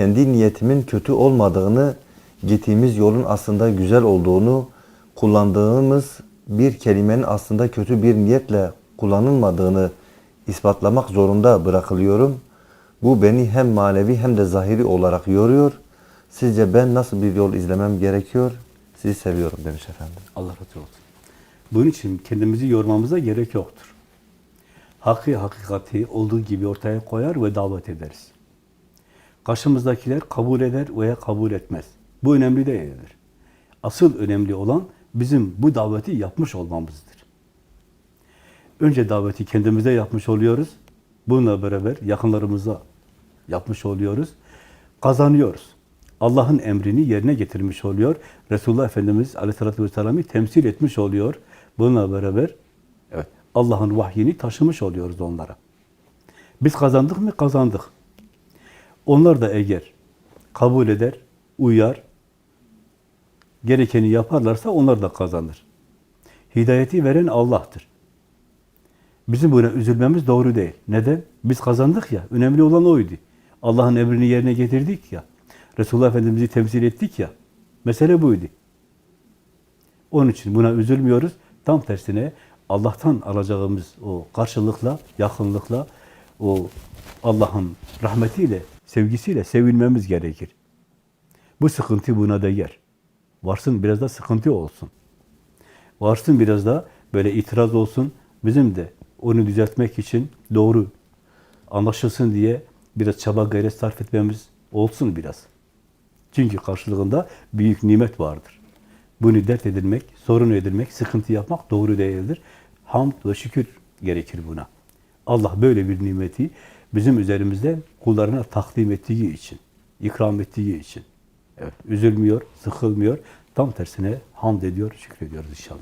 kendi niyetimin kötü olmadığını, gittiğimiz yolun aslında güzel olduğunu, kullandığımız bir kelimenin aslında kötü bir niyetle kullanılmadığını ispatlamak zorunda bırakılıyorum. Bu beni hem manevi hem de zahiri olarak yoruyor. Sizce ben nasıl bir yol izlemem gerekiyor? Sizi seviyorum demiş efendim. Allah razı olsun. Bunun için kendimizi yormamıza gerek yoktur. Hakkı, hakikati olduğu gibi ortaya koyar ve davet ederiz. Karşımızdakiler kabul eder veya kabul etmez. Bu önemli değildir. Asıl önemli olan bizim bu daveti yapmış olmamızdır. Önce daveti kendimize yapmış oluyoruz. Bununla beraber yakınlarımıza yapmış oluyoruz. Kazanıyoruz. Allah'ın emrini yerine getirmiş oluyor. Resulullah Efendimiz Aleyhisselatü Vesselam'ı temsil etmiş oluyor. Bununla beraber evet, Allah'ın vahyini taşımış oluyoruz onlara. Biz kazandık mı? Kazandık. Onlar da eğer kabul eder, uyar, gerekeni yaparlarsa onlar da kazanır. Hidayeti veren Allah'tır. Bizim buna üzülmemiz doğru değil. Neden? Biz kazandık ya. Önemli olan oydu. Allah'ın emrini yerine getirdik ya. Resulullah Efendimiz'i temsil ettik ya. Mesele buydu. Onun için buna üzülmüyoruz. Tam tersine Allah'tan alacağımız o karşılıkla, yakınlıkla, o Allah'ın rahmetiyle, sevgisiyle sevilmemiz gerekir. Bu sıkıntı buna değer. Varsın biraz da sıkıntı olsun. Varsın biraz da böyle itiraz olsun. Bizim de onu düzeltmek için doğru anlaşılsın diye biraz çaba gayret sarf etmemiz olsun biraz. Çünkü karşılığında büyük nimet vardır. Bunu dert edilmek, sorun edilmek, sıkıntı yapmak doğru değildir. Hamd ve şükür gerekir buna. Allah böyle bir nimeti bizim üzerimizde kullarına takdim ettiği için, ikram ettiği için. Evet, üzülmüyor, sıkılmıyor. Tam tersine hamd ediyor, şükrediyoruz inşallah.